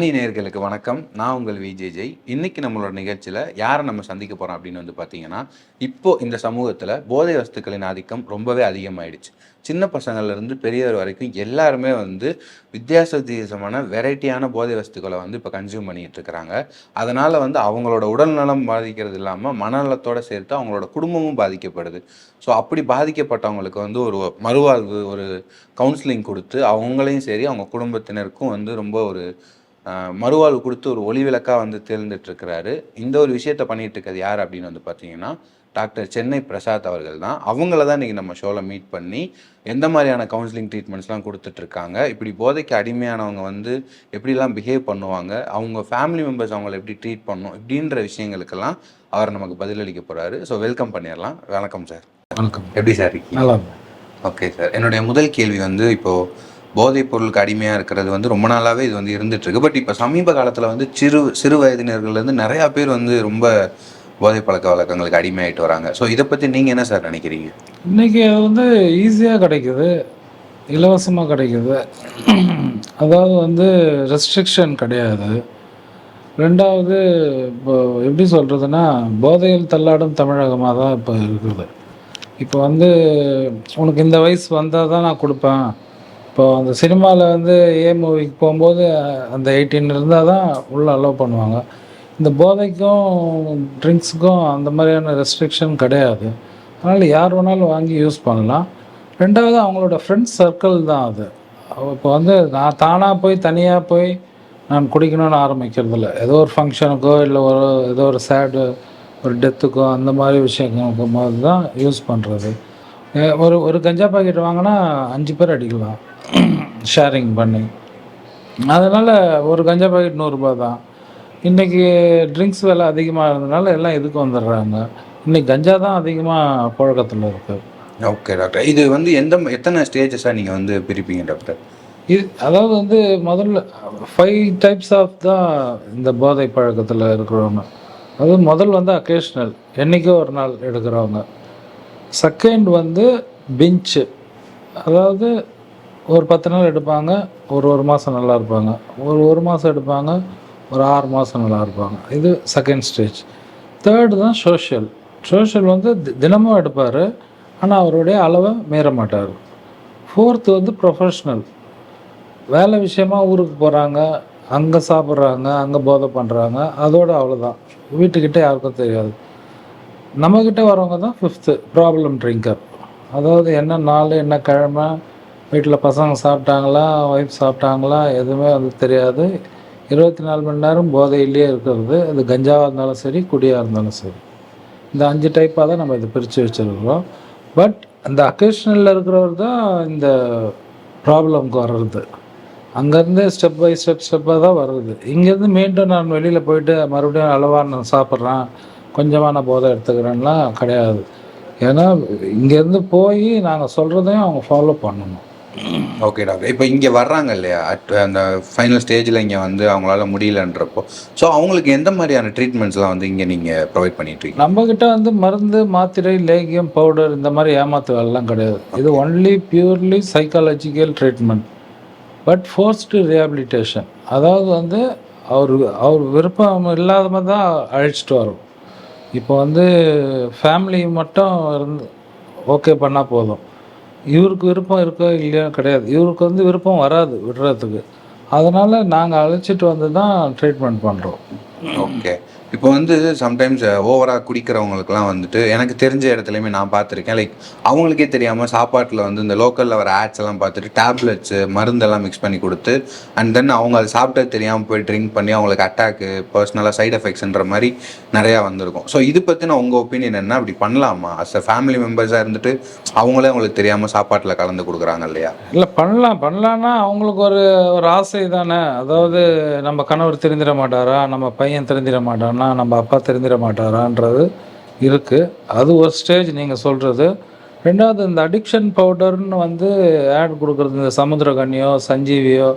ஞானி நேயர்களுக்கு வணக்கம். நான் உங்கள் விஜய் ஜெய். இன்னைக்கு நம்மளோட நிகழ்ச்சியில் யாரை நம்ம சந்திக்க போகிறோம் அப்படின்னு வந்து பார்த்தீங்கன்னா இப்போ இந்த சமூகத்தில் போதை வஸ்துக்களின் ஆதிக்கம் ரொம்பவே அதிகமாயிடுச்சு. சின்ன பசங்கள்லேருந்து பெரியவர் வரைக்கும் எல்லாருமே வந்து வித்தியாச வித்தியாசமான வெரைட்டியான போதை வஸ்துக்களை வந்து இப்போ கன்சியூம் பண்ணிட்டு இருக்கிறாங்க. அதனால் வந்து அவங்களோட உடல்நலம் பாதிக்கிறது இல்லாமல் மனநலத்தோடு சேர்த்து அவங்களோட குடும்பமும் பாதிக்கப்படுது. ஸோ அப்படி பாதிக்கப்பட்டவங்களுக்கு வந்து ஒரு மறுவாழ்வு ஒரு கவுன்சிலிங் கொடுத்து அவங்களையும் சரி அவங்க குடும்பத்தினருக்கும் வந்து ரொம்ப ஒரு மறுவாழ்வு கொடுத்து ஒரு ஒளி விளக்கா வந்து தேர்ந்துட்டு இருக்கிறாரு இந்த ஒரு விஷயத்த பண்ணிட்டு இருக்கிறது யார் அப்படின்னு வந்து பார்த்தீங்கன்னா டாக்டர் சென்னை பிரசாத் அவர்கள் தான். அவங்கள தான் இன்றைக்கி நம்ம ஷோவில் மீட் பண்ணி எந்த மாதிரியான கவுன்சிலிங் ட்ரீட்மெண்ட்ஸ்லாம் கொடுத்துட்டு இருக்காங்க. இப்படி போதைக்கு அடிமையானவங்க வந்து எப்படிலாம் பிஹேவ் பண்ணுவாங்க அவங்க ஃபேமிலி மெம்பர்ஸ் அவங்கள எப்படி ட்ரீட் பண்ணணும் இப்படின்ற விஷயங்களுக்கெல்லாம் அவர் நமக்கு பதிலளிக்க போகிறாரு ஸோ வெல்கம் பண்ணிடலாம். வணக்கம் சார் வணக்கம். எப்படி சார் நல்லா ஓகே சார் என்னுடைய முதல் கேள்வி வந்து இப்போது போதைப் பொருளுக்கு அடிமையாக இருக்கிறது வந்து ரொம்ப நாளாகவே இது வந்து இருந்துகிட்ருக்கு பட் இப்போ சமீப காலத்தில் வந்து சிறு சிறு வயதினர்கள்லேருந்து நிறையா பேர் வந்து ரொம்ப போதை பழக்க வழக்கங்களுக்கு அடிமையாயிட்டு வராங்க. ஸோ இதை பற்றி நீங்கள் என்ன சார் நினைக்கிறீங்க? இன்னைக்கு அது வந்து ஈஸியாக கிடைக்குது. இலவசமாக கிடைக்குது. அதாவது வந்து ரெஸ்ட்ரிக்ஷன் கிடையாது. ரெண்டாவது இப்போ எப்படி சொல்கிறதுனா போதையில் தள்ளாடும் தமிழகமாக தான் இப்போ இருக்குது. இப்போ வந்து உனக்கு இந்த வயசு வந்தால் தான் நான் கொடுப்பேன். இப்போ அந்த சினிமாவில் வந்து ஏ மூவிக்கு போகும்போது அந்த 18 இருந்தால் தான் உள்ளே அலோவ் பண்ணுவாங்க. இந்த போதைக்கும் ட்ரிங்க்ஸுக்கும் அந்த மாதிரியான ரெஸ்ட்ரிக்ஷன் கிடையாது. அதனால் யார் வேணாலும் வாங்கி யூஸ் பண்ணலாம். ரெண்டாவது அவங்களோட ஃப்ரெண்ட்ஸ் சர்க்கிள் தான் அது. இப்போ வந்து நான் தானாக போய் தனியாக போய் நான் குடிக்கணும்னு ஆரம்பிக்கிறதில்ல. ஏதோ ஒரு ஃபங்க்ஷனுக்கோ இல்லை ஒரு ஏதோ ஒரு சேடு ஒரு டெத்துக்கோ அந்த மாதிரி விஷயங்களுக்கும் போது தான் யூஸ் பண்ணுறது ஒரு ஒரு கஞ்சா பாக்கெட் வாங்கினா அஞ்சு பேர் அடிக்கலாம். ஷேரிங் பண்ணி. அதனால் ஒரு கஞ்சா பாக்கெட் நூறுரூபா தான். இன்றைக்கி ட்ரிங்க்ஸ் விலை அதிகமாக இருந்தனால எல்லாம் இதுக்கு வந்துடுறாங்க? இன்னைக்கு கஞ்சா தான் அதிகமாக புழக்கத்தில் இருக்குது ஓகே டாக்டர் இது வந்து எந்த எத்தனை ஸ்டேஜஸாக நீங்கள் வந்து பிரிப்பீங்க டாக்டர் இது அதாவது வந்து முதல்ல ஃபைவ் டைப்ஸ் ஆஃப் தான் இந்த போதை பழக்கத்தில் இருக்கிறவங்க. அது முதல் வந்து அக்கேஷ்னல் என்றைக்கோ ஒரு நாள் எடுக்கிறவங்க. செகண்ட் வந்து பிஞ்சு அதாவது ஒரு பத்து நாள் எடுப்பாங்க ஒரு ஒரு மாதம் நல்லா இருப்பாங்க. ஒரு ஒரு மாதம் எடுப்பாங்க ஒரு ஆறு மாதம் நல்லா இருப்பாங்க. இது செகண்ட் ஸ்டேஜ் தேர்டு தான் சோஷியல் சோஷியல் வந்து தி- தினமும் எடுப்பார் ஆனால் அவருடைய அளவை மீற மாட்டார். ஃபோர்த்து வந்து ப்ரொஃபஷ்னல் வேலை விஷயமா ஊருக்கு போகிறாங்க அங்கே சாப்பிட்றாங்க அங்கே போதை பண்ணுறாங்க அதோடு அவ்வளோதான் வீட்டுக்கிட்ட யாருக்கும் தெரியாது. நம்மக்கிட்ட வரவங்க தான் ஃபிஃப்த்து ப்ராப்ளம் ட்ரிங்கர் அதாவது என்ன நாள் என்ன கிழமை வீட்டில் பசங்க சாப்பிட்டாங்களா ஒய்ஃப் சாப்பிட்டாங்களா எதுவுமே வந்து தெரியாது. இருபத்தி நாலு மணி நேரம் போதையிலேயே இருக்கிறது. அது கஞ்சாவாக இருந்தாலும் சரி குடியாக இருந்தாலும் சரி. இந்த அஞ்சு டைப்பாக தான் நம்ம இதை பிரித்து வச்சுருக்கிறோம். பட் அந்த அக்கேஷனில் இருக்கிறவர் தான் இந்த ப்ராப்ளம்க்கு வர்றது. அங்கேருந்து ஸ்டெப் பை ஸ்டெப் ஸ்டெப்பாக தான் வருது இங்கேருந்து மீண்டும் நான் வெளியில் போயிட்டு மறுபடியும் அளவாக நான் சாப்பிட்றேன். கொஞ்சமாக நான் போதை எடுத்துக்கிறேன்லாம் கிடையாது. ஏன்னா இங்கேருந்து போய் நாங்கள் சொல்கிறதையும் அவங்க ஃபாலோ பண்ணணும். ஓகே டாக்டர் இப்போ இங்கே வர்றாங்க இல்லையா at அந்த ஃபைனல் ஸ்டேஜில் இங்கே வந்து அவங்களால முடியலன்றப்போ. ஸோ அவங்களுக்கு எந்த மாதிரியான ட்ரீட்மெண்ட்ஸ்லாம் வந்து இங்கே நீங்கள் ப்ரொவைட் பண்ணிட்டு இருக்கீங்க? நம்மக்கிட்ட வந்து மருந்து மாத்திரை லேகியம் பவுடர் இந்த மாதிரி ஏமாத்து வேலைலாம் கிடையாது. இது only purely psychological treatment but forced rehabilitation அதாவது வந்து அவர் அவர் விருப்பம் இல்லாத மாதிரி தான் அழைச்சிட்டு வரும். இப்போ வந்து ஃபேமிலி மட்டும் இருந்து ஓகே பண்ணால் போதும். இவருக்கு விருப்பம் இருக்கோ இல்லையோ கிடையாது. இவருக்கு வந்து விருப்பம் வராது விடுறதுக்கு. அதனால் நாங்கள் அழைச்சிட்டு வந்து தான் ட்ரீட்மெண்ட் பண்ணுறோம் ஓகே இப்போ வந்து சம்டைம்ஸ் ஓவராக குடிக்கிறவங்களுக்குலாம் வந்துட்டு எனக்கு தெரிஞ்ச இடத்துலையுமே நான் பார்த்துருக்கேன். லைக் அவங்களுக்கே தெரியாமல் சாப்பாட்டில் வந்து இந்த லோக்கலில் வர ஆட்ஸ் எல்லாம் பார்த்துட்டு டேப்லெட்ஸு மருந்தெல்லாம் மிக்ஸ் பண்ணி கொடுத்து அண்ட் தென் அவங்க அதை சாப்பிட்டது தெரியாமல் போய் ட்ரிங்க் பண்ணி அவங்களுக்கு அட்டாக்கு பர்சனலாக சைடு எஃபெக்ட்ஸ்ன்ற மாதிரி நிறையா வந்திருக்கும். ஸோ இது பற்றின உங்கள் ஒப்பீனியன் என்ன? அப்படி பண்ணலாமா? அஸ் அ ஃபேமிலி மெம்பர்ஸாக இருந்துட்டு அவங்களே அவங்களுக்கு தெரியாமல் சாப்பாட்டில் கலந்து கொடுக்குறாங்க இல்லையா? இல்லை பண்ணலாம். பண்ணலான்னா அவங்களுக்கு ஒரு ஒரு ஆசை தானே. அதாவது நம்ம கணவர் தெரிஞ்சிட மாட்டாரா? நம்ம பையன் தெரிந்திட பண்ணால் நம்ம அப்பா தெரிஞ்சிட மாட்டாரான்றது இருக்குது அது ஒரு ஸ்டேஜ் நீங்கள் சொல்கிறது ரெண்டாவது இந்த அடிக்ஷன் பவுடர்னு வந்து ஆட் கொடுக்குறது இந்த சமுத்திரகன்னியோ சஞ்சீவியோ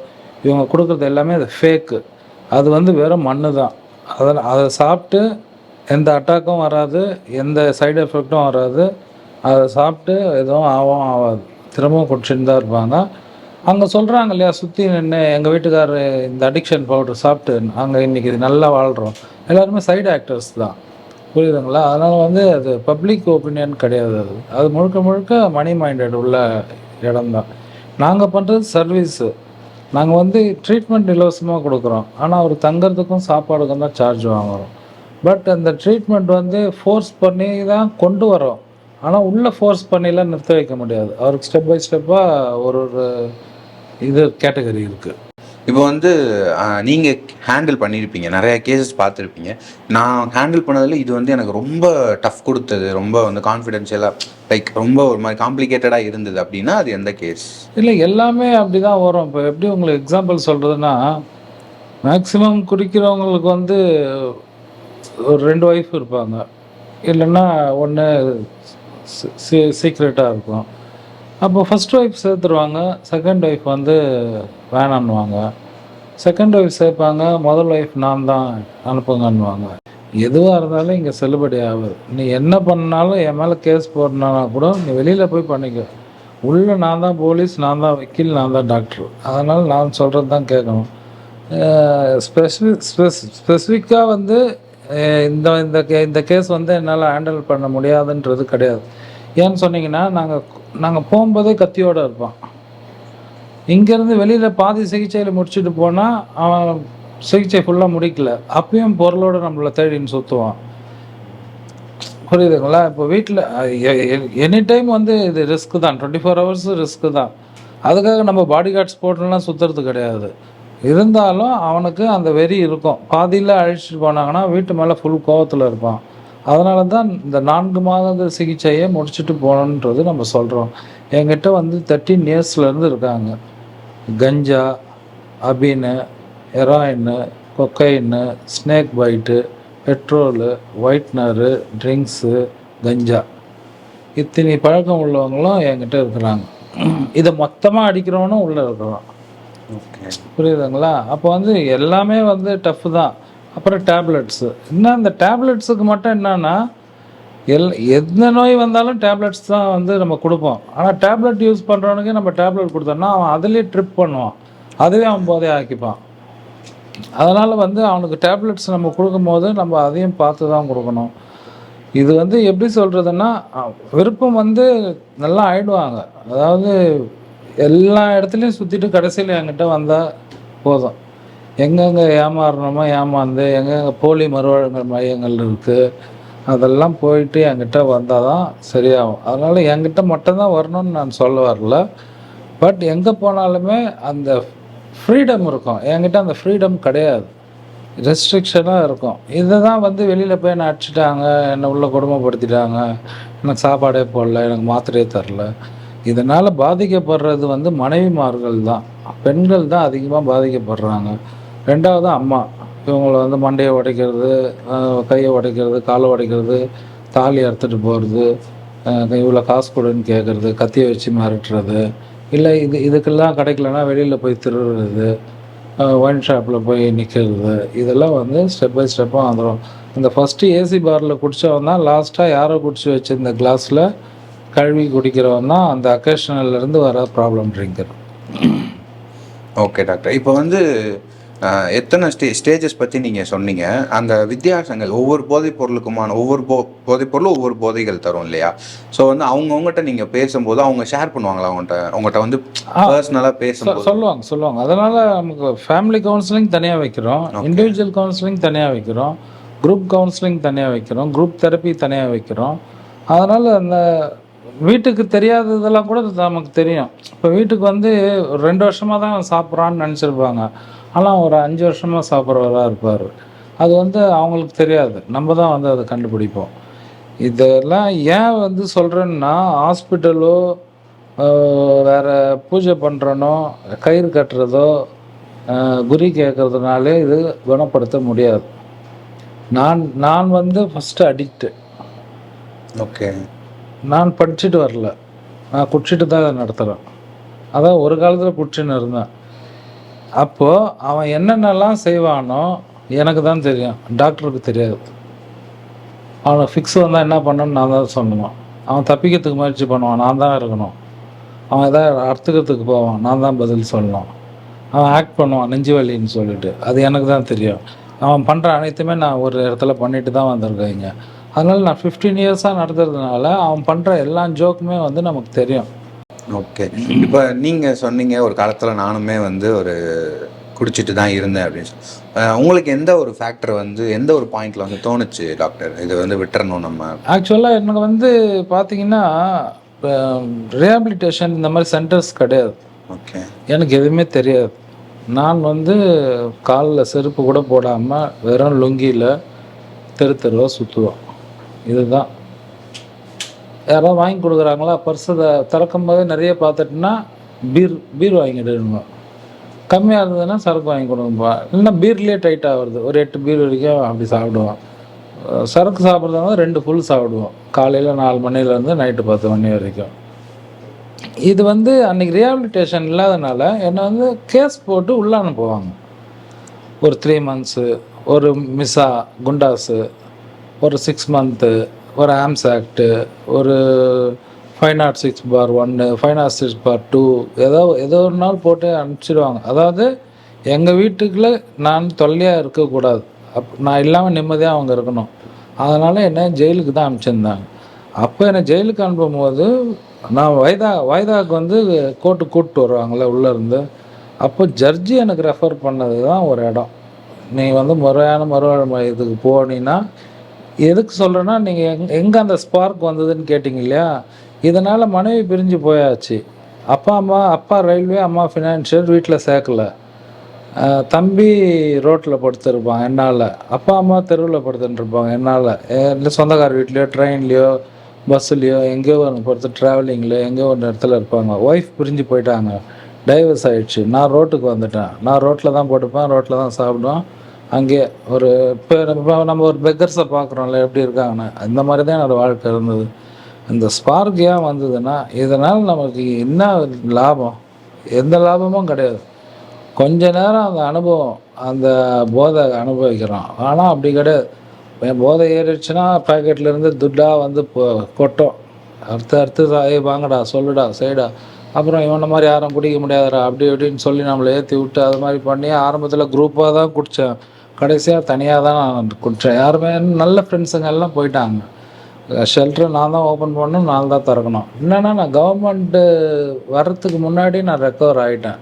இவங்க கொடுக்குறது எல்லாமே அது ஃபேக்கு அது வந்து வெறும் மண்ணு தான் அதில் அதை சாப்பிட்டு எந்த அட்டாக்கும் வராது எந்த சைடு எஃபெக்ட்டும் வராது. அதை சாப்பிட்டு எதுவும் ஆகும் ஆகாது திரும்பவும் குடிச்சுட்டு தான் இருப்பாங்க. அங்கே சொல்கிறாங்க இல்லையா சுற்றி நின்று எங்கள் வீட்டுக்காரரு இந்த அடிக்ஷன் பவுடர் சாப்பிட்டு அங்கே இன்றைக்கி நல்லா வாழ்கிறோம் எல்லாருமே சைடு ஆக்டர்ஸ் தான். புரியுதுங்களா? அதனால் வந்து அது பப்ளிக் ஒப்பீனியன் கிடையாது அது. அது முழுக்க முழுக்க மணி மைண்டட் உள்ள இடம்தான் நாங்கள் பண்ணுறது சர்வீஸு நாங்கள் வந்து ட்ரீட்மெண்ட் இலவசமாக கொடுக்குறோம். ஆனால் அவர் தங்கிறதுக்கும் சாப்பாடுக்கும் தான் சார்ஜ் வாங்குறோம். பட் அந்த ட்ரீட்மெண்ட் வந்து ஃபோர்ஸ் பண்ணி தான் கொண்டு வரோம் ஆனால் உள்ளே ஃபோர்ஸ் பண்ணிலாம் நிறுத்த வைக்க முடியாது. அவருக்கு ஸ்டெப் பை ஸ்டெப்பாக ஒரு ஒரு இது கேட்டகரி இருக்குது இப்போ வந்து ஆஹ், நீங்க ஹேண்டில் பண்ணியிருப்பீங்க நிறைய கேசஸ் பார்த்துருப்பீங்க. நான் ஹேண்டில் பண்ணதில் இது வந்து எனக்கு ரொம்ப டஃப் கொடுத்தது. ரொம்ப வந்து கான்ஃபிடென்ஷியலாக லைக் ரொம்ப ஒரு மாதிரி காம்ப்ளிகேட்டடாக இருந்தது அப்படின்னா அது எந்த கேஸ் இல்லை எல்லாமே அப்படி தான் வரும். இப்போ எப்படி உங்களுக்கு எக்ஸாம்பிள் சொல்கிறதுனா மேக்ஸிமம் குடிக்கிறவங்களுக்கு வந்து ஒரு ரெண்டு ஒய்ஃப் இருப்பாங்க. இல்லைன்னா ஒன்று சீக்ரெட்டாக இருக்கும். அப்போ ஃபஸ்ட் ஒய்ஃப் சேர்த்துருவாங்க செகண்ட் ஒய்ஃப் வந்து வேணான்னுவாங்க. செகண்ட் ஒய்ஃப் சேர்ப்பாங்க முதல் ஒய்ஃப் நான் தான் அனுப்புங்கன்னுவாங்க. எதுவாக இருந்தாலும் இங்கே செல்லுபடி ஆகுது. நீ என்ன பண்ணாலும் என் மேலே கேஸ் போடணுன்னா கூட நீ வெளியில் போய் பண்ணிக்க. உள்ளே நான் தான் போலீஸ் நான் தான் வக்கீல் நான் தான் டாக்டர் அதனால் நான் சொல்கிறது தான் கேட்கணும் ஸ்பெசிஃபிக் ஸ்பெசிஃபிக்காக வந்து இந்த இந்த கே இந்த கேஸ் வந்து என்னால் ஹேண்டில் பண்ண முடியாதுன்றது கிடையாது. ஏன்னு சொன்னீங்கன்னா நாங்கள் நாங்கள் போகும்போதே கத்தியோடு இருப்பான் இங்கேருந்து வெளியில் பாதி சிகிச்சையில் முடிச்சுட்டு போனால் அவன் சிகிச்சை ஃபுல்லாக முடிக்கல. அப்பயும் பொருளோட நம்மளை தேடின்னு சுற்றுவான் புரியுதுங்களா? இப்போ வீட்டில் எனி டைம் வந்து இது ரிஸ்க்கு தான். டுவெண்ட்டி ஃபோர் ஹவர்ஸ் ரிஸ்க்கு தான். அதுக்காக நம்ம பாடி கார்ட்ஸ் போட்டுலாம் சுற்றுறது கிடையாது. இருந்தாலும் அவனுக்கு அந்த வெறி இருக்கும். பாதியில் அழிச்சிட்டு போனாங்கன்னா வீட்டு மேலே ஃபுல் கோவத்தில் இருப்பான். அதனால தான் இந்த நான்கு மாத சிகிச்சையை முடிச்சுட்டு போகணுன்றது நம்ம சொல்கிறோம் என்கிட்ட வந்து தேர்ட்டின் இயர்ஸ்லேருந்து இருக்காங்க. கஞ்சா அபீனு ஹெராயின்னு கொக்கைன்னு snake bite petrol whitener drinks கஞ்சா. இத்தனை பழக்கம் உள்ளவங்களும் என்கிட்ட இருக்கிறாங்க. இதை மொத்தமாக அடிக்கிறவனும் உள்ளே இருக்கிறான். ஓகே புரியுதுங்களா? அப்போ வந்து எல்லாமே வந்து டஃப் தான். அப்புறம் டேப்லெட்ஸு இன்னும் அந்த டேப்லெட்ஸுக்கு மட்டும் என்னென்னா எல் எந்த நோய் வந்தாலும் டேப்லெட்ஸ் தான் வந்து நம்ம கொடுப்போம். ஆனால் டேப்லெட் யூஸ் பண்ணுறவனுக்கு நம்ம டேப்லெட் கொடுத்தோம்னா அவன் அதுலேயே ட்ரிப் பண்ணுவான். அதுவே அவன் போதையை ஆக்கிப்பான். அதனால் வந்து அவனுக்கு டேப்லெட்ஸ் நம்ம கொடுக்கும்போது நம்ம அதையும் பார்த்து தான் கொடுக்கணும். இது வந்து எப்படி சொல்கிறதுன்னா விருப்பம் வந்து நல்லா ஆயிடுவாங்க. அதாவது எல்லா இடத்துலையும் சுற்றிட்டு கடைசியில் என்கிட்ட வந்தால் போதும். எங்கெங்கே ஏமாறணுமோ ஏமாந்து எங்கெங்கே போலி மறுவாழ்வு மையங்கள் இருக்குது அதெல்லாம் போயிட்டு என்கிட்ட வந்தால் தான் சரியாகும். அதனால் என்கிட்ட மட்டும்தான் வரணும்னு நான் சொல்ல வரல. பட் எங்கே போனாலுமே அந்த ஃப்ரீடம் இருக்கும். என்கிட்ட அந்த ஃப்ரீடம் கிடையாது. ரெஸ்ட்ரிக்ஷனாக இருக்கும். இதை தான் வந்து வெளியில் போய் என்னை அடிச்சிட்டாங்க என்னை உள்ளே கொடுமைப்படுத்திட்டாங்க எனக்கு சாப்பாடே போடல எனக்கு மாத்திரையே தரல. இதனால் பாதிக்கப்படுறது வந்து மனைவிமார்கள் தான் பெண்கள் தான் அதிகமாக பாதிக்கப்படுறாங்க. ரெண்டாவது அம்மா. இவங்களை வந்து மண்டையை உடைக்கிறது கையை உடைக்கிறது காலை உடைக்கிறது தாலி அறுத்துட்டு போகிறது இவ்வளோ காசு கொடுன்னு கேட்குறது கத்தியை வச்சு மிரட்டுறது. இல்லை இது இதுக்கெல்லாம் கிடைக்கலன்னா வெளியில் போய் திருடுறது ஒயின் ஷாப்பில் போய் நிற்கிறது இதெல்லாம் வந்து ஸ்டெப் பை ஸ்டெப்பாக வந்துடும் இந்த ஃபஸ்ட்டு ஏசி பாரில் குடித்தவன் தான் லாஸ்ட்டாக யாரோ குடிச்சு வச்சிருந்த கிளாஸில் கழுவி குடிக்கிறவன் தான் அந்த occasional இருந்து வர ப்ராப்ளம் ட்ரிங்கர் ஓகே டாக்டர் இப்போ வந்து எத்தனை ஸ்டே ஸ்டேஜஸ் பற்றி நீங்கள் சொன்னீங்க. அந்த வித்தியாசங்கள் ஒவ்வொரு போதைப் பொருளுக்குமான ஒவ்வொரு போ போதைப் பொருளும் ஒவ்வொரு போதைகள் தரும் இல்லையா? ஸோ வந்து அவங்கவுங்ககிட்ட நீங்கள் பேசும்போது அவங்க ஷேர் பண்ணுவாங்களா அவங்கள்ட்ட அவங்ககிட்ட வந்து பர்சனலாக பேசும்போது? சொல்லுவாங்க சொல்லுவாங்க. அதனால் நமக்கு ஃபேமிலி கவுன்சிலிங் தனியாக வைக்கிறோம். இண்டிவிஜுவல் கவுன்சிலிங் தனியாக வைக்கிறோம். குரூப் கவுன்சிலிங் தனியாக வைக்கிறோம். குரூப் தெரப்பி தனியாக வைக்கிறோம். அதனால் அந்த வீட்டுக்கு தெரியாததெல்லாம் கூட நமக்கு தெரியும். இப்போ வீட்டுக்கு வந்து ரெண்டு வருஷமாக தான் சாப்பிட்றான்னு நினச்சிருப்பாங்க. ஆனால் ஒரு அஞ்சு வருஷமாக சாப்பிட்றவராக இருப்பார். அது வந்து அவங்களுக்கு தெரியாது. நம்ம தான் வந்து அதை கண்டுபிடிப்போம். இதெல்லாம் ஏன் வந்து சொல்கிறேன்னா ஹாஸ்பிட்டலோ வேற பூஜை பண்ணுறனோ கயிறு கட்டுறதோ குறி கேட்கறதுனாலே இது குணப்படுத்த முடியாது. நான் நான் வந்து ஃபஸ்ட்டு அடிக்ட்டு ஓகே. நான் படிச்சுட்டு வரல. நான் குடிச்சிட்டு தான் இதை நடத்துகிறேன் அதான் ஒரு காலத்தில் குடிச்சுன்னு இருந்தேன். அப்போது அவன் என்னென்னலாம் செய்வானோ எனக்கு தான் தெரியும். டாக்டருக்கு தெரியாது. அவனை ஃபிக்ஸ் வந்தால் என்ன பண்ணணும்னு நான் தான் சொல்லணும். அவன் தப்பிக்கிறதுக்கு முயற்சி பண்ணுவான். நான் தான் இருக்கணும். அவன் எதாவது அறுத்துக்கிறதுக்கு போவான். நான் தான் பதில் சொல்லணும். அவன் ஆக்ட் பண்ணுவான். நெஞ்சு வலின்னு சொல்லிட்டு. அது எனக்கு தான் தெரியும். அவன் பண்ணுற அனைத்துமே நான் ஒரு இடத்துல பண்ணிட்டு தான் வந்திருக்கேன் அதனால் நான் ஃபிஃப்டீன் இயர்ஸாக நடத்துறதுனால அவன் பண்ணுற எல்லா ஜோக்குமே வந்து நமக்கு தெரியும். ஓகே இப்போ நீங்கள் சொன்னீங்க ஒரு காலத்தில் நானுமே வந்து ஒரு குடிச்சிட்டு தான் இருந்தேன் அப்படின்னு சொல்லி உங்களுக்கு எந்த ஒரு ஃபேக்டர் வந்து எந்த ஒரு பாயிண்ட்ல வந்து தோணுச்சு டாக்டர் இது வந்து விட்டுறணும் நம்ம. ஆக்சுவலாக எனக்கு வந்து பார்த்தீங்கன்னா ரிஹாபிலிட்டேஷன் இந்த மாதிரி சென்டர்ஸ் கிடையாது. ஓகே எனக்கு எதுவுமே தெரியாது. நான் வந்து காலில் செருப்பு கூட போடாமல் வெறும் லுங்கியில் தெரு தெருவாக சுற்றுவோம் இதுதான். யாராவது வாங்கி கொடுக்குறாங்களா? பர்ஸை திறக்கும் போது நிறைய பார்த்துட்டுனா பீர் பீர் வாங்கிடுங்க கம்மியாக இருந்ததுன்னா சரக்கு வாங்கி கொடுங்கப்பா. இல்லைன்னா பீர்லேயே டைட்டாக வருது ஒரு எட்டு பீர் வரைக்கும் அப்படி சாப்பிடுவோம். சரக்கு சாப்பிட்றதா ரெண்டு ஃபுல் சாப்பிடுவோம். காலையில் நாலு மணிலேருந்து நைட்டு பத்து மணி வரைக்கும். இது வந்து அன்னைக்கு ரியாபிலிட்டேஷன் இல்லாதனால என்னை வந்து கேஸ் போட்டு உள்ளான அனுப்புவாங்க. ஒரு த்ரீ மந்த்ஸு ஒரு மிஸ்ஸா குண்டாஸு ஒரு சிக்ஸ் மந்த்து ஒரு ஆம்ஸ் ஆக்ட்டு ஒரு ஃபைவ் நாட் சிக்ஸ் பார் ஒன்று five nought six bar two ஏதோ ஏதோ ஒரு நாள் போட்டு அனுப்பிச்சிடுவாங்க அதாவது எங்கள் வீட்டுக்குள்ளே நான் தொல்லையாக இருக்கக்கூடாது. அப் நான் இல்லாமல் நிம்மதியாக அவங்க இருக்கணும். அதனால் என்ன ஜெயிலுக்கு தான் அனுப்பிச்சிருந்தாங்க. அப்போ என்னை ஜெயிலுக்கு அனுப்பும்போது நான் வைதா வைதாவுக்கு வந்து கோர்ட்டு கூப்பிட்டு வருவாங்கள்ல உள்ளேருந்து அப்போ ஜட்ஜி எனக்கு ரெஃபர் பண்ணது தான் ஒரு இடம். நீ வந்து முறையான மறுவாழ்வு மையத்துக்கு போனீங்கன்னா எதுக்கு சொல்கிறேன்னா நீங்கள் எங் எங்கே அந்த ஸ்பார்க் வந்ததுன்னு கேட்டிங்க இல்லையா இதனால் மனைவி பிரிஞ்சு போயாச்சு. அப்பா அம்மா அப்பா ரயில்வே அம்மா ஃபினான்ஷியல் வீட்டில் சேர்க்கல. தம்பி ரோட்டில் படுத்துருப்பான் என்னால். அப்பா அம்மா தெருவில் படுத்துட்டுருப்பாங்க என்னால். இல்லை சொந்தக்கார வீட்லேயோ ட்ரெயின்லேயோ பஸ்ஸுலேயோ எங்கேயோ ஒன்று பொறுத்து ட்ராவலிங்கில் எங்கேயோ ஒரு இடத்துல இருப்பாங்க. ஒய்ஃப் பிரிஞ்சு போயிட்டாங்க. டைவர்ஸ் ஆகிடுச்சு நான் ரோட்டுக்கு வந்துட்டேன். நான் ரோட்டில் தான் போட்டுப்பேன் ரோட்டில் தான் சாப்பிடுவேன். அங்கே ஒரு இப்போ நம்ம நம்ம ஒரு பெக்கர்ஸை பார்க்குறோம்ல எப்படி இருக்காங்கன்னு. அந்த மாதிரி தான் என்னோடய வாழ்க்கை இருந்தது. இந்த ஸ்பார்க் ஏன் வந்ததுன்னா இதனால் நமக்கு என்ன லாபம்? எந்த லாபமும் கிடையாது. கொஞ்ச நேரம் அந்த அனுபவம் அந்த போதை அனுபவிக்கிறோம். ஆனால் அப்படி கிடையாது. என் போதை ஏறிடுச்சுன்னா பேக்கெட்லேருந்து துட்டாக வந்து பொ- கொட்டும். அறுத்து அறுத்து ஏய் வாங்கடா சொல்லுடா செய்டா. அப்புறம் இவனை மாதிரி யாரும் குடிக்க முடியாதுடா அப்படி இப்படின்னு சொல்லி நம்மளை ஏற்றி விட்டு அது மாதிரி பண்ணி ஆரம்பத்தில் குரூப்பாக தான் குடித்தேன் கடைசியாக தனியாக தான் நான் குடித்தேன் யாருமே நல்ல ஃப்ரெண்ட்ஸுங்க எல்லாம் போயிட்டாங்க. ஷெல்டர் நான் தான் ஓப்பன் பண்ணணும் நான் தான் திறக்கணும். என்னென்னா நான் கவர்மெண்ட்டு வர்றதுக்கு முன்னாடி நான் ரெக்கவர் ஆகிட்டேன்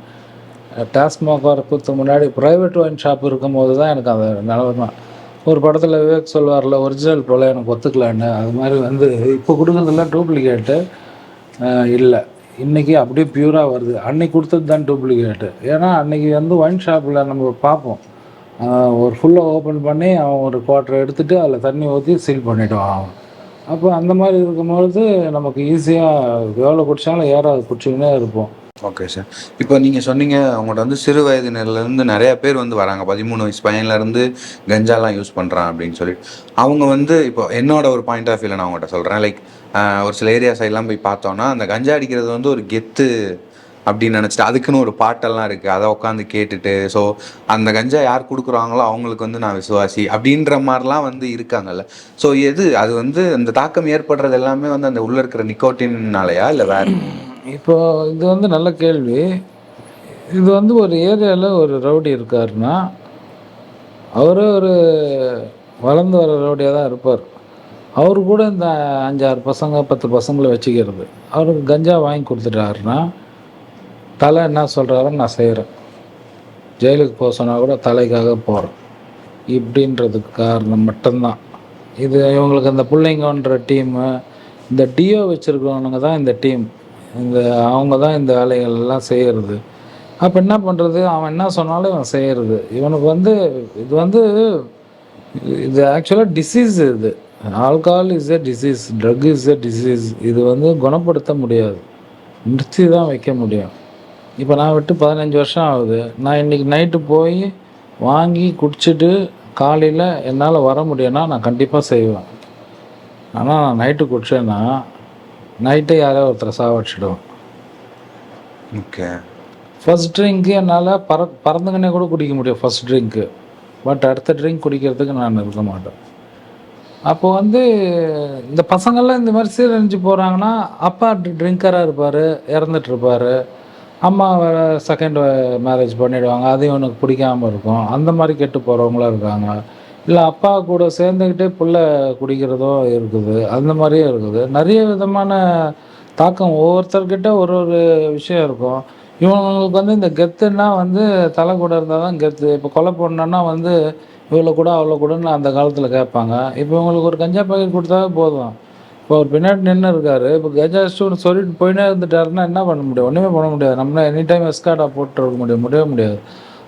டாஸ்மாக் வரத்துக்கு முன்னாடி ப்ரைவேட் ஒயின் ஷாப் இருக்கும்போது தான் எனக்கு அந்த நிலமை. ஒரு படத்தில் விவேக் சொல்வார்ல ஒரிஜினல் போல் எனக்கு ஒத்துக்கலான்னு. அது மாதிரி வந்து இப்போ கொடுக்குறதுலாம் டூப்ளிகேட்டு இல்லை. இன்றைக்கி அப்படியே பியூராக வருது. அன்னைக்கு கொடுத்தது தான் டூப்ளிகேட்டு ஏன்னா அன்றைக்கி வந்து ஒயின் ஷாப்பில் நம்ம பார்ப்போம். ஒரு ஃபுல்லாக ஓப்பன் பண்ணி அவன் ஒரு குவார்ட்டர் எடுத்துகிட்டு அதில் தண்ணி ஊற்றி சீல் பண்ணிவிடுவான் அவன். அப்போ அந்த மாதிரி இருக்கும்பொழுது நமக்கு ஈஸியாக எவ்வளோ குடித்தாலும் ஏறாது குடிச்சிக்கினே இருப்போம். ஓகே சார் இப்போ நீங்கள் சொன்னீங்க அவங்கள்ட்ட வந்து சிறு வயதினர்லேருந்து நிறையா பேர் வந்து வராங்க. பதிமூணு வயசு பையன்லேருந்து கஞ்சாலாம் யூஸ் பண்ணுறான் அப்படின்னு சொல்லிட்டு. அவங்க வந்து இப்போ என்னோட ஒரு பாயிண்ட் ஆஃப் வியூவில் நான் அவங்ககிட்ட சொல்கிறேன் லைக் ஒரு சில ஏரியா சைட்லாம் போய் பார்த்தோன்னா அந்த கஞ்சா அடிக்கிறது வந்து ஒரு கெத்து அப்படின்னு நினச்சிட்டு அதுக்குன்னு ஒரு பாட்டெல்லாம் இருக்குது அதை உட்காந்து கேட்டுட்டு ஸோ அந்த கஞ்சா யார் கொடுக்குறாங்களோ அவங்களுக்கு வந்து நான் விசுவாசி அப்படின்ற மாதிரிலாம் வந்து இருக்காங்கல்ல. ஸோ எது? அது வந்து அந்த தாக்கம் ஏற்படுறது எல்லாமே வந்து அந்த உள்ளே இருக்கிற நிக்கோட்டின்னாலையா? இல்லை வேறு? இப்போ இது வந்து நல்ல கேள்வி. இது வந்து ஒரு ஏரியாவில் ஒரு ரவுடி இருக்காருன்னா அவரே ஒரு வளர்ந்து வர ரவுடியாக தான் இருப்பார். அவர் கூட இந்த அஞ்சாறு பசங்க பத்து பசங்களை வச்சுக்கிறது. அவருக்கு கஞ்சா வாங்கி கொடுத்துட்டாருன்னா தலை என்ன சொல்கிறாரோ நான் செய்கிறேன் ஜெயிலுக்கு போக சொன்னால் கூட தலைக்காக போகிறேன் இப்படின்றதுக்கு காரணம் மட்டும்தான். இது இவங்களுக்கு அந்த பிள்ளைங்கன்ற டீமு இந்த டிஓ வச்சுருக்கிறவனுங்க தான் இந்த டீம் இந்த அவங்க தான் இந்த வேலைகள் எல்லாம் செய்கிறது அப்போ என்ன பண்ணுறது அவன் என்ன சொன்னாலும் இவன் செய்கிறது இவனுக்கு வந்து இது வந்து இது ஆக்சுவலாக டிசீஸ் இது. Alcohol is a disease drug is a disease இது வந்து குணப்படுத்த முடியாது. நிறுத்தி தான் வைக்க முடியும். இப்போ நான் விட்டு பதினஞ்சு வருஷம் ஆகுது. நான் இன்னைக்கு நைட்டு போய் வாங்கி குடிச்சிட்டு காலையில் என்னால் வர முடியும்னா நான் கண்டிப்பாக செய்வேன். ஆனால் நான் நைட்டு குடிச்சேன்னா நைட்டே யாரோ ஒருத்தரை சாவடிச்சிடுவேன் ஓகே. ஃபர்ஸ்ட் ட்ரிங்க்கு என்னால் பற பறந்துங்கன்னே கூட குடிக்க முடியும் ஃபர்ஸ்ட் ட்ரிங்க்கு பட் அடுத்த ட்ரிங்க் குடிக்கிறதுக்கு நான் இருக்க மாட்டேன். அப்போ வந்து இந்த பசங்கள்லாம் இந்த மாதிரி சீரழிஞ்சு போகிறாங்கன்னா அப்பா ட்ரிங்கராக இருப்பார் இறந்துட்டு இருப்பார். அம்மா வேறு செகண்ட் மேரேஜ் பண்ணிவிடுவாங்க அதையும் உனக்கு பிடிக்காமல் இருக்கும். அந்த மாதிரி கெட்டு போகிறவங்களும் இருக்காங்க. இல்லை அப்பா கூட சேர்ந்துக்கிட்டே பிள்ளை குடிக்கிறதோ இருக்குது. அந்த மாதிரியும் இருக்குது. நிறைய விதமான தாக்கம். ஒவ்வொருத்தர்கிட்ட ஒரு ஒரு விஷயம் இருக்கும். இவங்களுக்கு வந்து இந்த கெத்துன்னா வந்து தலை கூட இருந்தால் தான் கெத்து. இப்போ கொலை பண்ணோன்னா வந்து இவ்வளோ கூட அவ்வளோ கூடன்னு அந்த காலத்தில் கேட்பாங்க. இப்போ இவங்களுக்கு ஒரு கஞ்சா பாக்கெட் கொடுத்தாவே போதும். இப்போ அவர் பின்னாடி நின்று இருக்காரு இப்போ கஞ்சா ஸ்டூடெண்ட் சொல்லிட்டு போயினே இருந்துட்டாருன்னா என்ன பண்ண முடியும்? ஒன்றுமே பண்ண முடியாது. நம்மள எனி டைம் எஸ்கார்டாக போட்டு இருக்க முடியும். முடியவே முடியாது.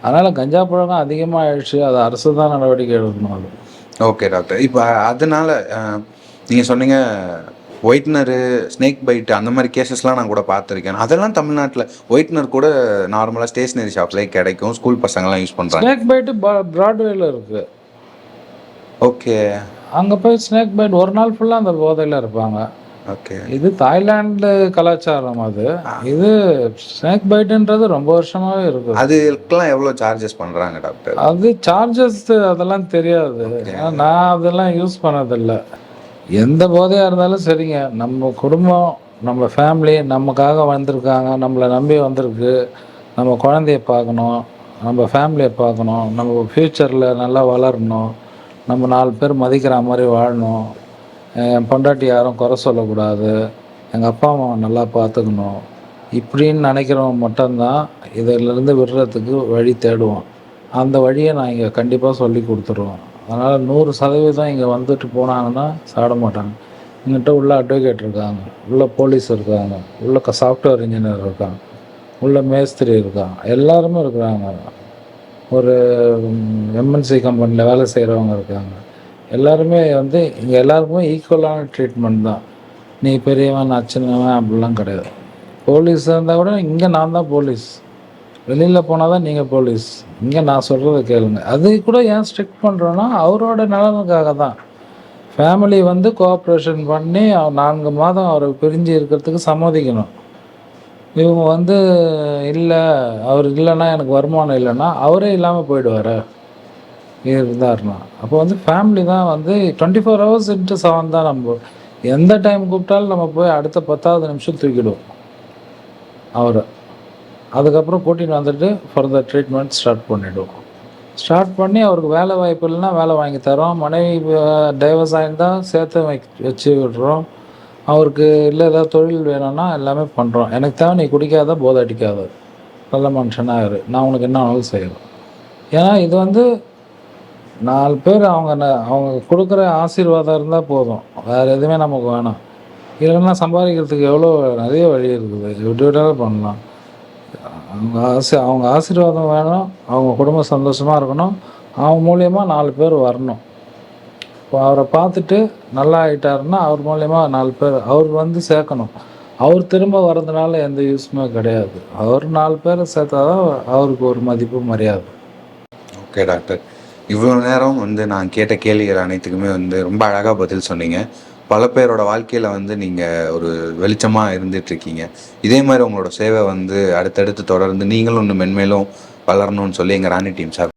அதனால் கஞ்சா பழக்கம் அதிகமாக ஆயிடுச்சு அது அரசு தான் நடவடிக்கை எடுக்கணும் அது. ஓகே டாக்டர் இப்போ அதனால நீங்கள் சொன்னீங்க ஒயிட்னரு ஸ்னேக் பைட் அந்த மாதிரி கேசஸ்லாம் நான் கூட பார்த்துருக்கேன். அதெல்லாம் தமிழ்நாட்டில் ஒயிட்னர் கூட நார்மலாக ஸ்டேஷ்னரி ஷாப்லேயே கிடைக்கும். ஸ்கூல் பசங்கள்லாம் யூஸ் பண்ணுறாங்க ஸ்னேக் பைட்டு ப்ராட்வேல இருக்குது ஓகே அங்கே போய் ஸ்னேக் பைட் ஒரு நாள் ஃபுல்லாக அந்த போதையில் இருப்பாங்க. ஓகே இது தாய்லாந்து கலாச்சாரம் அது. இது ஸ்னேக் பைட்டுன்றது ரொம்ப வருஷமாவே இருக்குது அதுக்கெல்லாம் எவ்வளோ சார்ஜஸ் பண்ணுறாங்க டாக்டர் அது சார்ஜஸ் அதெல்லாம் தெரியாது. ஏன்னா நான் அதெல்லாம் யூஸ் பண்ணதில்லை. எந்த போதையாக இருந்தாலும் சரிங்க. நம்ம குடும்பம் நம்ம ஃபேமிலி நமக்காக வந்திருக்காங்க. நம்மளை நம்பி வந்திருக்கு. நம்ம குழந்தைய பார்க்கணும். நம்ம ஃபேமிலியை பார்க்கணும். நம்ம ஃப்யூச்சரில் நல்லா வளரணும். நம்ம நாலு பேர் மதிக்கிற மாதிரி வாழணும். என் பொண்டாட்டி யாரும் குறை சொல்லக்கூடாது. எங்கள் அப்பா அம்மாவை நல்லா பார்த்துக்கணும். இப்படின்னு நினைக்கிறவன் மட்டும்தான் இதிலிருந்து விடுறதுக்கு வழி தேடுவோம் அந்த வழியை நான் இங்கே கண்டிப்பாக சொல்லி கொடுத்துருவோம் அதனால் நூறு சதவீதம் இங்கே வந்துட்டு போனாங்கன்னா சாட மாட்டாங்க. எங்கிட்ட உள்ள அட்வொகேட் இருக்காங்க. உள்ள போலீஸ் இருக்காங்க. உள்ள சாஃப்ட்வேர் இன்ஜினியர் இருக்காங்க. உள்ள மேஸ்திரி இருக்காங்க. எல்லாருமே இருக்கிறாங்க. ஒரு எம்என்சி கம்பெனியில் வேலை செய்கிறவங்க இருக்காங்க. எல்லாருமே வந்து இங்கே எல்லாருக்குமே ஈக்குவலான ட்ரீட்மெண்ட் தான். நீ பெரியவன் நான் சின்னவன் அப்படிலாம் கிடையாது. போலீஸ் இருந்தால் கூட இங்கே நான் தான் போலீஸ். வெளியில் போனால் தான் நீங்கள் போலீஸ். இங்கே நான் சொல்கிறத கேளுங்க. அது கூட ஏன் ஸ்ட்ரிக்ட் பண்ணுறோன்னா அவரோட நலனுக்காக தான். ஃபேமிலி வந்து கோஆப்ரேஷன் பண்ணி நான்கு மாதம் அவரை பிரிஞ்சு இருக்கிறதுக்கு சம்மதிக்கணும். இவங்க வந்து இல்லை அவர் இல்லைன்னா எனக்கு வருமானம் இல்லைன்னா அவரே இல்லாமல் போயிடுவார். இருந்தார்னா அப்போ வந்து ஃபேமிலி தான் வந்து twenty four hours into seven தான் நம்ம எந்த டைம் கூப்பிட்டாலும் நம்ம போய் அடுத்த பத்தாவது நிமிஷம் தூக்கிடுவோம். அவரை. அதுக்கப்புறம் கூட்டிகிட்டு வந்துட்டு ஃபர்தர் ட்ரீட்மெண்ட் ஸ்டார்ட் பண்ணிவிடுவோம் ஸ்டார்ட் பண்ணி அவருக்கு வேலை வாய்ப்பு இல்லைன்னா வேலை வாங்கி தரோம். மனைவி டைவர்ஸ் ஆகிருந்தால் சேர்த்து வை வச்சு விடுறோம். அவருக்கு இல்லை ஏதாவது தொழில் வேணும்னா எல்லாமே பண்ணுறோம் எனக்கு தேவை நீ குடிக்காத போதை அடிக்காத. நல்ல மனுஷனாக இரு. நான் உனக்கு என்ன ஆனாலும் செய்கிறேன் ஏன்னா இது வந்து நாலு பேர் அவங்க ந- அவங்க கொடுக்குற ஆசீர்வாதம் இருந்தால் போதும். வேறு எதுவுமே நமக்கு வேணாம். இல்லைன்னா சம்பாதிக்கிறதுக்கு எவ்வளோ நிறைய வழி இருக்குது. விட்டு விட்டாலும் பண்ணலாம். அவங்க ஆசி அவங்க ஆசீர்வாதம் வேணும். அவங்க குடும்பம் சந்தோஷமாக இருக்கணும். அவங்க மூலியமாக நாலு பேர் வரணும். அவரை பார்த்துட்டு நல்லா ஆகிட்டாருன்னா அவர் மூலயமா நாலு பேர் அவர் வந்து சேர்க்கணும். அவர் திரும்ப வர்றதுனால எந்த யூஸுமே கிடையாது. அவர் நாலு பேரை சேர்த்தாதான் அவருக்கு ஒரு மதிப்பு மரியாதை. Okay doctor. இவ்வளோ நேரம் வந்து நான் கேட்ட கேள்விகள் அனைத்துக்குமே வந்து ரொம்ப அழகாக பதில் சொன்னீங்க. பல பேரோட வாழ்க்கையில் வந்து நீங்கள் ஒரு வெளிச்சமாக இருந்துகிட்ருக்கீங்க இதே மாதிரி உங்களோட சேவை வந்து அடுத்தடுத்து தொடர்ந்து நீங்களும் இன்னும் மென்மேலும் வளரணும்னு சொல்லி எங்கள் ராணி டீம் சார்